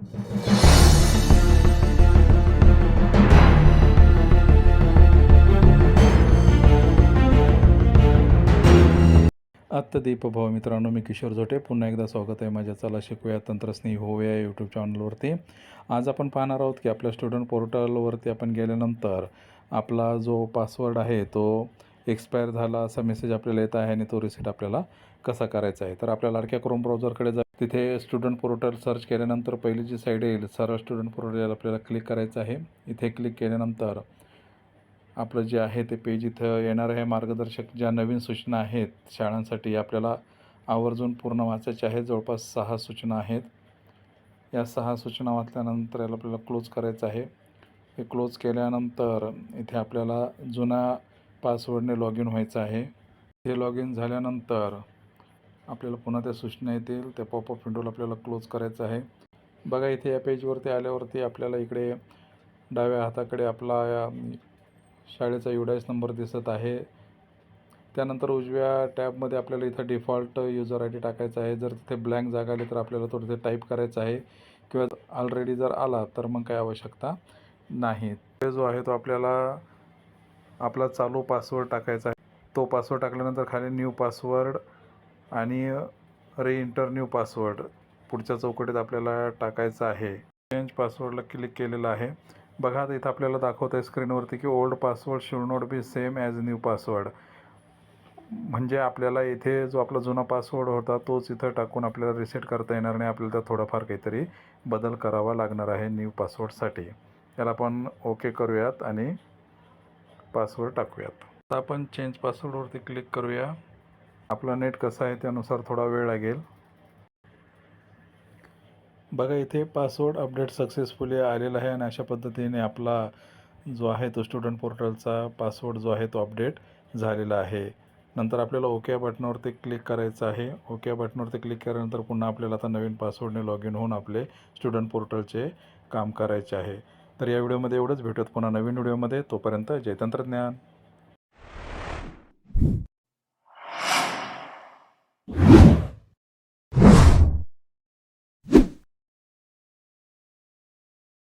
आत्ता दीपभाव मित्रांनो मी किशोर जोटे. पुन्हा एकदा स्वागत आहे माझ्या चला शिकूया तंत्रस्नेही होऊया यूट्यूब चॅनलवरती आज आपण पाहणार आहोत की आपल्या स्टुडंट पोर्टलवरती आपण गेल्यानंतर आपला जो पासवर्ड आहे तो एक्सपायर झाला असा मेसेज आपल्याला येत आहे आणि तो रिसेट आपल्याला कसा करायचा आहे. तर आपल्या लाडक्या क्रोम ब्राउझरकडे जा तिथे स्टुडंट पोर्टल सर्च केल्यानंतर पहिली जी साईड येईल सर्व स्टुडंट पोर्टल आपल्याला क्लिक करायचं आहे. इथे क्लिक केल्यानंतर आपलं जे आहे ते पेज इथं येणार आहे. मार्गदर्शक ज्या नवीन सूचना आहेत शाळांसाठी आपल्याला आवर्जून पूर्ण वाचायचे आहेत जवळपास सहा सूचना आहेत. या सहा सूचना वाचल्यानंतर याला आपल्याला क्लोज करायचं आहे. हे क्लोज केल्यानंतर इथे आपल्याला जुना पासवर्डने लॉग इन व्हायचं आहे. हे लॉग इन झाल्यानंतर आपल्याला पुन्हा त्या सूचना येतील त्या पॉपअप विंडोला आपल्याला क्लोज करायचं आहे. बघा इथे या पेजवरती आल्यावरती आपल्याला इकडे डाव्या हाताकडे आपला या शाळेचा युडायस नंबर दिसत आहे. त्यानंतर उजव्या टॅबमध्ये आपल्याला इथं डिफॉल्ट युजर आय डी टाकायचा आहे. जर तिथे ब्लँक जागा आली तर आपल्याला तो तिथे टाईप करायचा आहे. किंवा ऑलरेडी जर आला तर मग काही आवश्यकता नाही. ते जो आहे तो आपल्याला आपला चालू पासवर्ड टाकायचा आहे. तो पासवर्ड टाकल्यानंतर खाली न्यू पासवर्ड आणि रीइंटर इंटरन्यू पासवर्ड पुढच्या चौकटीत आपल्याला टाकायचा आहे. चेंज पासवर्डला क्लिक केलेलं आहे. बघा आता इथं आपल्याला दाखवत आहे स्क्रीनवरती की old password should not be same as new password म्हणजे आपल्याला इथे जो आपला जुना पासवर्ड होता तोच इथं टाकून आपल्याला रिसेट करता येणार नाही. आपल्याला त्यात थोडाफार काहीतरी बदल करावा लागणार आहे न्यू पासवर्डसाठी त्याला आपण ओके करूयात आणि पासवर्ड टाकूयात. आता आपण चेंज पासवर्डवरती क्लिक करूया. आपला नेट कसं आहे त्यानुसार थोडा वेळ लागेल. बघा इथे पासवर्ड अपडेट सक्सेसफुली आलेला आहे आणि अशा पद्धतीने आपला जो आहे तो स्टुडंट पोर्टलचा पासवर्ड जो आहे तो अपडेट झालेला आहे. नंतर आपल्याला ओके बटनावरती क्लिक करायचं आहे. ओके बटनावरती क्लिक केल्यानंतर पुन्हा आपल्याला आता नवीन पासवर्डने लॉग इन होऊन आपले स्टुडंट पोर्टलचे काम करायचे आहे. तर या व्हिडिओमध्ये एवढंच. भेटत पुन्हा नवीन व्हिडिओमध्ये तोपर्यंत जय तंत्रज्ञान.